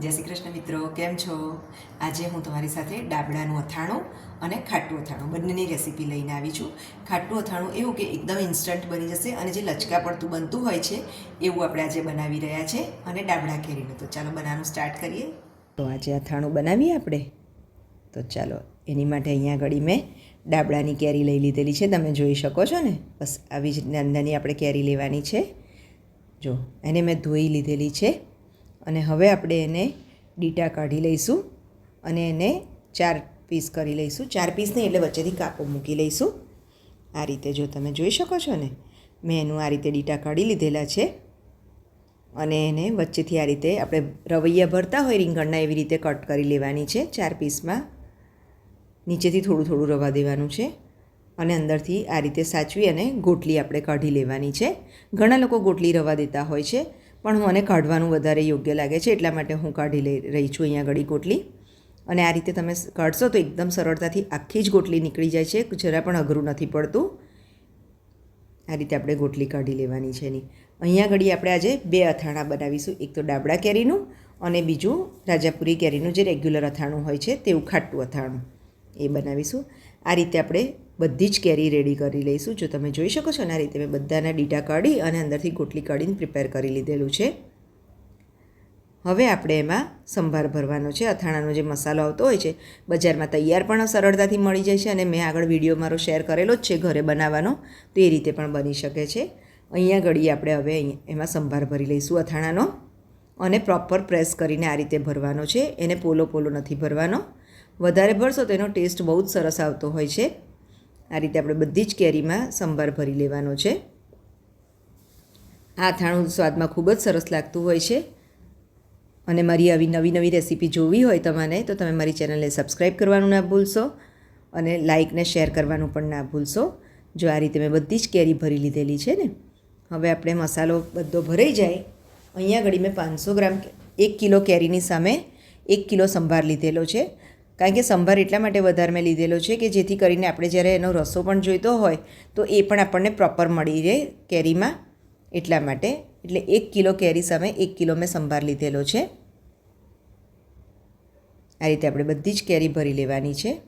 જય શ્રી કૃષ્ણ મિત્રો, કેમ છો? આજે હું તમારી સાથે ડાબડાનું અથાણું અને ખાટું અથાણું બંનેની રેસીપી લઈને આવી છું. ખાટું અથાણું એવું કે એકદમ ઇન્સ્ટન્ટ બની જશે અને જે લચકા પડતું બનતું હોય છે, એવું આપણે આજે બનાવી રહ્યા છે અને ડાબડા કેરીનું. તો ચાલો બનાવવાનું સ્ટાર્ટ કરીએ. તો આજે અથાણું બનાવીએ આપણે. તો ચાલો, એની માટે અહીંયા આગળ મેં ડાબડાની કેરી લઈ લીધેલી છે. તમે જોઈ શકો છો ને? બસ આવી જ નાની આપણે કેરી લેવાની છે. જો, એને મેં ધોઈ લીધેલી છે. અને હવે આપણે એને ડીટા કાઢી લઈશું અને એને ચાર પીસ કરી લઈશું. ચાર પીસ નહીં એટલે વચ્ચેથી કાપો મૂકી લઈશું. આ રીતે જો તમે જોઈ શકો છો ને, મેં એનું આ રીતે ડીટા કાઢી લીધેલા છે. અને એને વચ્ચેથી આ રીતે આપણે રવૈયા ભરતા હોય રીંગણના, એવી રીતે કટ કરી લેવાની છે ચાર પીસમાં. નીચેથી થોડું થોડું રવા દેવાનું છે અને અંદરથી આ રીતે સાચવી અને ગોટલી આપણે કાઢી લેવાની છે. ઘણા લોકો ગોટલી રવા દેતા હોય છે પણ મને કાઢવાનું વધારે યોગ્ય લાગે છે, એટલા માટે હું કાઢી લઈ રહી છું અહીંયા ગળી ગોટલી અને આ રીતે તમે કાઢશો તો એકદમ સરળતાથી આખી જ ગોટલી નીકળી જાય છે, જરા પણ અઘરું નથી પડતું. આ રીતે આપણે ગોટલી કાઢી લેવાની છે એની. અહીંયા ઘડી આપણે આજે બે અથાણા બનાવીશું, એક તો ડાબડા કેરીનું અને બીજું રાજાપુરી કેરીનું જે રેગ્યુલર અથાણું હોય છે, તેવું ખાટું અથાણું એ બનાવીશું. આ રીતે આપણે બધી જ કેરી રેડી કરી લઈશું. જો તમે જોઈ શકો છો ને, આ રીતે મેં બધાના ડીટા કાઢી અને અંદરથી ગોટલી કાઢીને પ્રિપેર કરી લીધેલું છે. હવે આપણે એમાં સંભાર ભરવાનો છે. અથાણાનો જે મસાલો આવતો હોય છે, બજારમાં તૈયાર પણ સરળતાથી મળી જાય છે અને મેં આગળ વીડિયો મારો શેર કરેલો જ છે ઘરે બનાવવાનો, તો એ રીતે પણ બની શકે છે. અહીંયા ઘડી આપણે હવે એમાં સંભાર ભરી લઈશું અથાણાનો અને પ્રોપર પ્રેસ કરીને આ રીતે ભરવાનો છે. એને પોલો પોલો નથી ભરવાનો. વધારે ભરશો તો એનો ટેસ્ટ બહુ જ સરસ આવતો હોય છે. આ રીતે આપણે બધી જ કેરીમાં સંભાર ભરી લેવાનો છે. આ અથાણું સ્વાદમાં ખૂબ જ સરસ લાગતું હોય છે. અને મારી આવી નવી નવી રેસીપી જોવી હોય તમને તો તમે મારી ચેનલને સબસ્ક્રાઈબ કરવાનું ના ભૂલશો અને લાઇકને શેર કરવાનું પણ ના ભૂલશો. જો આ રીતે મેં બધી જ કેરી ભરી લીધેલી છે ને, હવે આપણે મસાલો બધો ભરાઈ જાય. અહીંયા ઘડી મેં પાંચસો ગ્રામ એક કિલો કેરીની સામે એક કિલો સંભાર લીધેલો છે. કારણ કે સંભાર એટલા માટે વધારે મેં લીધેલો છે કે જેથી કરીને આપણે જ્યારે એનો રસો પણ જોઈતો હોય, તો એ પણ આપણને પ્રોપર મળી રહે કેરીમાં. એટલા માટે, એટલે એક કિલો કેરી સામે એક કિલો મેં સંભાર લીધેલો છે. આ રીતે આપણે બધી જ કેરી ભરી લેવાની છે.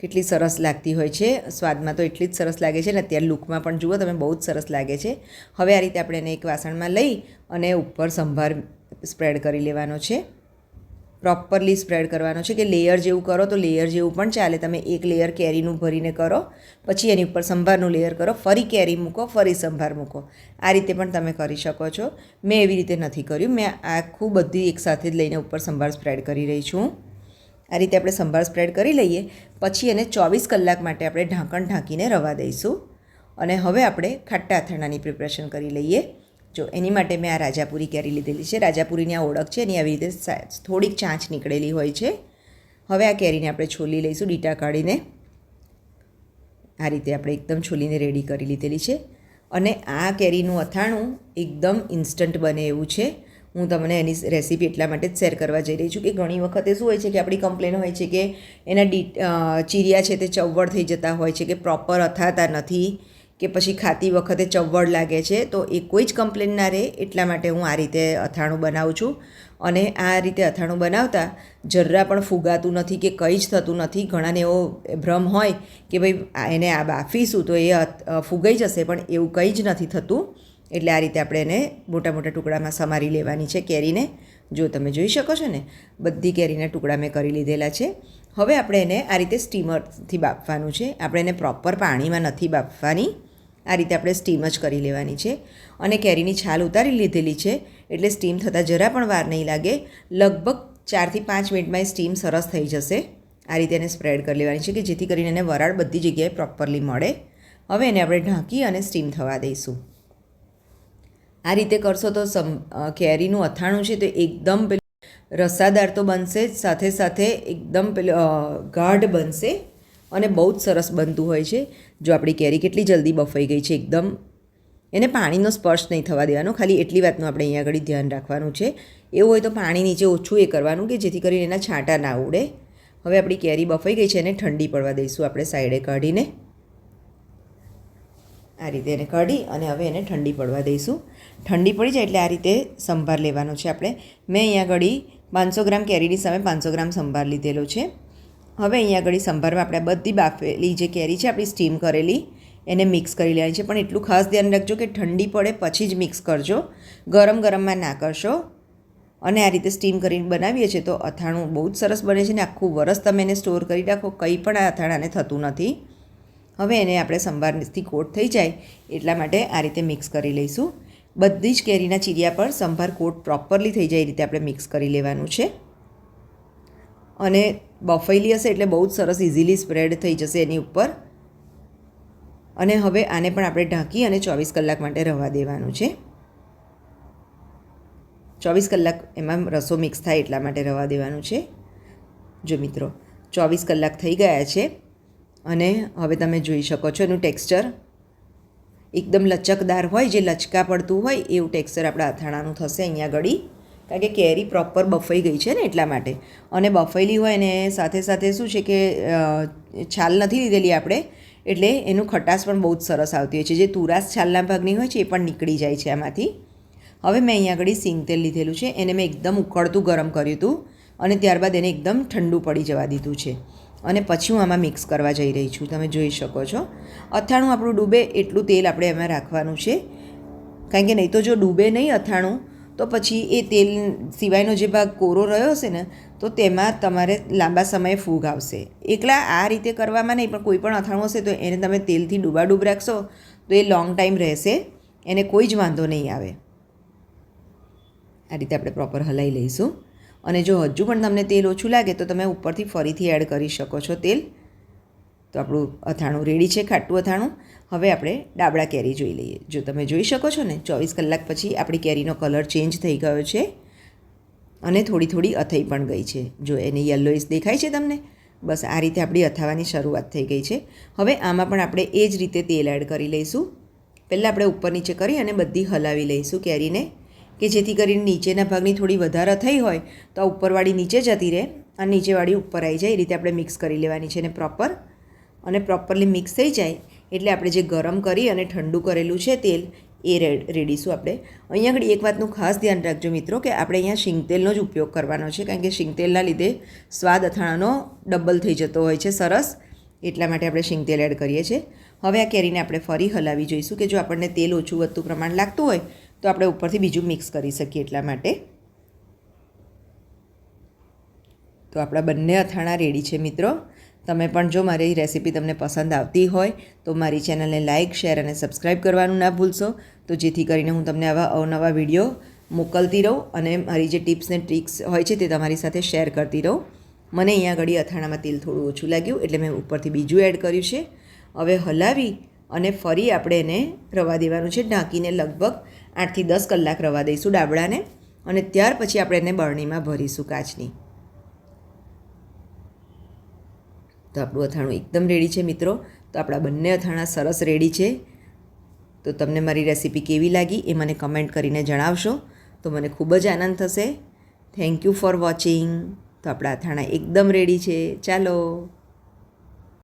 કેટલી સરસ લાગતી હોય છે. સ્વાદમાં તો એટલી જ સરસ લાગે છે ને અત્યારે લુકમાં પણ જુઓ તમે, બહુ જ સરસ લાગે છે. હવે આ રીતે આપણે એને એક વાસણમાં લઈ અને ઉપર સંભાર સ્પ્રેડ કરી લેવાનો છે. પ્રોપરલી સ્પ્રેડ કરવાનો છે કે લેયર જેવું કરો તો લેયર જેવું પણ ચાલે. તમે એક લેયર કેરીનું ભરીને કરો, પછી એની ઉપર સંભારનું લેયર કરો, ફરી કેરી મૂકો, ફરી સંભાર મૂકો. આ રીતે પણ તમે કરી શકો છો. મેં એવી રીતે નથી કર્યું. મેં આખું બધી એકસાથે જ લઈને ઉપર સંભાર સ્પ્રેડ કરી રહી છું. આ રીતે આપણે સંભાર સ્પ્રેડ કરી લઈએ, પછી એને ચોવીસ કલાક માટે આપણે ઢાંકણ ઢાંકીને રવા દઈશું. અને હવે આપણે ખાટા અથાણાની પ્રિપરેશન કરી લઈએ. જો એની માટે મેં આ રાજાપુરી કેરી લીધેલી છે. રાજાપુરીની આ ઓળખ છે એની આવી રીતે થોડીક ચાંચ નીકળેલી હોય છે. હવે આ કેરીને આપણે છોલી લઈશું ડીટા કાઢીને. આ રીતે આપણે એકદમ છોલીને રેડી કરી લીધેલી છે. અને આ કેરીનું અથાણું એકદમ ઇન્સ્ટન્ટ બને એવું છે. હું તમને એની રેસીપી એટલા માટે જ શેર કરવા જઈ રહી છું કે ઘણી વખતે શું હોય છે કે આપણી કમ્પ્લેન હોય છે કે એના ડી ચીરિયા છે તે ચવડ થઈ જતા હોય છે કે પ્રોપર અથાતા નથી. કે પછી ખાતી વખતે ચવડ લાગે છે, તો એ કોઈ જ કમ્પ્લેન ના રહે, એટલા માટે હું આ રીતે અથાણું બનાવું છું. અને આ રીતે અથાણું બનાવતા જરા પણ ફુગાતું નથી કે કંઈ જ થતું નથી. ઘણાને એવો ભ્રમ હોય કે ભાઈ એને આ બાફીશું તો એ ફુગાઈ જશે, પણ એવું કંઈ જ નથી થતું. એટલે આ રીતે આપણે એને મોટા મોટા ટુકડામાં સમારી લેવાની છે કેરીને. જો તમે જોઈ શકો છો ને, બધી કેરીના ટુકડા મેં કરી લીધેલા છે. હવે આપણે એને આ રીતે સ્ટીમરથી બાફવાનું છે. આપણે એને પ્રોપર પાણીમાં નથી બાફવાની. આ રીતે આપણે સ્ટીમ જ કરી લેવાની છે. અને કેરીની છાલ ઉતારી લીધેલી છે, એટલે સ્ટીમ થતાં જરા પણ વાર નહીં લાગે. લગભગ ચારથી પાંચ મિનિટમાં એ સ્ટીમ સરસ થઈ જશે. આ રીતે એને સ્પ્રેડ કરી લેવાની છે કે જેથી કરીને એને વરાળ બધી જગ્યાએ પ્રોપરલી મળે. હવે એને આપણે ઢાંકી અને સ્ટીમ થવા દઈશું. આ રીતે કરશો તો સમ કેરીનું અથાણું છે તો એકદમ પેલું રસાદાર તો બનશે જ, સાથે સાથે એકદમ પેલું ગાઢ બનશે અને બહુ જ સરસ બનતું હોય છે. જો આપણી કેરી કેટલી જલ્દી બફાઈ ગઈ છે એકદમ. એને પાણીનો સ્પર્શ નહીં થવા દેવાનો, ખાલી એટલી વાતનું આપણે અહીંયા આગળ ધ્યાન રાખવાનું છે. એવું હોય તો પાણી નીચે ઓછું એ કરવાનું કે જેથી કરીને એના છાંટા ના ઉડે. હવે આપણી કેરી બફાઈ ગઈ છે એને ઠંડી પડવા દઈશું આપણે સાઈડે કાઢીને. આ રીતે એને કાઢી અને હવે એને ઠંડી પડવા દઈશું. ઠંડી પડી જાય એટલે આ રીતે સંભાર લેવાનો છે આપણે. મેં અહીંયા ઘડી પાંચસો ગ્રામ કેરીની સામે પાંચસો ગ્રામ સંભાર લીધેલો છે. હવે અહીંયા આગળ સંભારમાં આપણે બધી બાફેલી જે કેરી છે, આપણી સ્ટીમ કરેલી, એને મિક્સ કરી લેવાની છે. પણ એટલું ખાસ ધ્યાન રાખજો કે ઠંડી પડે પછી જ મિક્સ કરજો. ગરમ ગરમમાં ના કરશો. અને આ રીતે સ્ટીમ કરીને બનાવીએ છીએ તો અથાણું બહુ જ સરસ બને છે ને આખું વરસ તમે એને સ્ટોર કરી રાખો, કંઈ પણ આ અથાણાને થતું નથી. હવે એને આપણે સંભારથી કોટ થઈ જાય, એટલા માટે આ રીતે મિક્સ કરી લઈશું. બધી જ કેરીના ચીરિયા પર સંભાર કોટ પ્રોપરલી થઈ જાય એ રીતે આપણે મિક્સ કરી લેવાનું છે. અને બફેલી હશે એટલે બહુ જ સરસ ઇઝીલી સ્પ્રેડ થઈ જશે એની ઉપર. અને હવે આને પણ આપણે ઢાંકી અને ચોવીસ કલાક માટે રવા દેવાનું છે. ચોવીસ કલાક એમાં રસો મિક્સ થાય એટલા માટે રવા દેવાનું છે. જો મિત્રો, ચોવીસ કલાક થઈ ગયા છે અને હવે તમે જોઈ શકો છો એનું ટેક્સચર એકદમ લચકદાર હોય, જે લચકા પડતું હોય, એવું ટેક્સચર આપણા અથાણાનું થશે અહીંયા ગળી કારણ કે કેરી પ્રોપર બફાઈ ગઈ છે ને એટલા માટે. અને બફાયેલી હોય ને સાથે સાથે શું છે કે છાલ નથી લીધેલી આપણે, એટલે એનું ખટાશ પણ બહુ જ સરસ આવતી હોય છે. જે તુરાસ છાલના ભાગની હોય છે એ પણ નીકળી જાય છે આમાંથી. હવે મેં અહીંયા આગળ સિંગ તેલ લીધેલું છે. એને મેં એકદમ ઉકળતું ગરમ કર્યું હતું અને ત્યારબાદ એને એકદમ ઠંડુ પડી જવા દીધું છે. અને પછી હું આમાં મિક્સ કરવા જઈ રહી છું. તમે જોઈ શકો છો. અથાણું આપણું ડૂબે એટલું તેલ આપણે એમાં રાખવાનું છે. કારણ કે નહીં તો જો ડૂબે નહીં અથાણું તો પછી એ તેલ સિવાયનો જે ભાગ કોરો રહ્યો હશે ને, તો તેમાં તમારે લાંબા સમયે ફૂગ આવશે. એકલા આ રીતે કરવામાં નહીં, પણ કોઈ પણ અથાણું હશે તો એને તમે તેલથી ડૂબાડૂબ રાખશો, તો એ લોંગ ટાઈમ રહેશે, એને કોઈ જ વાંધો નહીં આવે. આ રીતે આપણે પ્રોપર હલાવી લઈશું. અને જો હજુ પણ તમને તેલ ઓછું લાગે, તો તમે ઉપરથી ફરીથી એડ કરી શકો છો તેલ. તો આપણું અથાણું રેડી છે, ખાટું અથાણું. હવે આપણે ડાબડા કેરી જોઈ લઈએ. જો તમે જોઈ શકો છો ને, ચોવીસ કલાક પછી આપણી કેરીનો કલર ચેન્જ થઈ ગયો છે અને થોડી થોડી અથઈ પણ ગઈ છે. જો એને યલોઈસ દેખાય છે તમને, બસ આ રીતે આપણી અથાવાની શરૂઆત થઈ ગઈ છે. હવે આમાં પણ આપણે એ જ રીતે તેલ એડ કરી લઈશું. પહેલાં આપણે ઉપર નીચે કરી અને બધી હલાવી લઈશું કેરીને, કે જેથી કરીને નીચેના ભાગની થોડી વધારે થઈ હોય તો ઉપરવાળી નીચે જતી રહે અને નીચેવાળી ઉપર આવી જાય. એ રીતે આપણે મિક્સ કરી લેવાની છે ને પ્રોપર અને પ્રોપરલી મિક્સ થઈ જાય, એટલે આપણે જે ગરમ કરી અને ઠંડુ કરેલું છે તેલ, એ રેડ રેડીશું આપણે? અહીંયા આગળ એક વાતનું ખાસ ધ્યાન રાખજો મિત્રો, કે આપણે અહીંયા શીંગતેલનો જ ઉપયોગ કરવાનો છે, કારણ કે શીંગતેલના લીધે સ્વાદ અથાણાનો ડબલ થઈ જતો હોય છે, સરસ. એટલા માટે આપણે શીંગતેલ એડ કરીએ છીએ. હવે આ કેરીને આપણે ફરી હલાવી જોઈશું, કે જો આપણને તેલ ઓછું વધતું પ્રમાણ લાગતું હોય, તો આપણે ઉપરથી બીજું મિક્સ કરી શકીએ એટલા માટે. તો આપણા બંને અથાણા રેડી છે મિત્રો. તમે પણ જો મારી રેસીપી તમને પસંદ આવતી હોય, તો મારી ચેનલને લાઇક શેર અને સબસ્ક્રાઈબ કરવાનું ના ભૂલશો. તો જેથી કરીને હું તમને આવા અવનવા વીડિયો મોકલતી રહું અને મારી જે ટિપ્સ ને ટ્રિક્સ હોય છે તે તમારી સાથે શેર કરતી રહું. મને અહીંયા આગળ અથાણામાં તેલ થોડું ઓછું લાગ્યું, એટલે મેં ઉપરથી બીજું એડ કર્યું છે. હવે હલાવી અને ફરી આપણે એને રવા દેવાનું છે. ઢાંકીને લગભગ આઠથી દસ કલાક રવા દઈશું ડાબડાને અને ત્યાર પછી આપણે એને બરણીમાં ભરીશું કાચની. તો આપણું અથાણું એકદમ રેડી છે મિત્રો. તો આપણા બંને અથાણા સરસ રેડી છે. તો તમને મારી રેસીપી કેવી લાગી એ મને કમેન્ટ કરીને જણાવશો. તો મને ખૂબ જ આનંદ થશે. થેન્ક યુ ફોર વોચિંગ તો આપણા અથાણા એકદમ રેડી છે. ચાલો.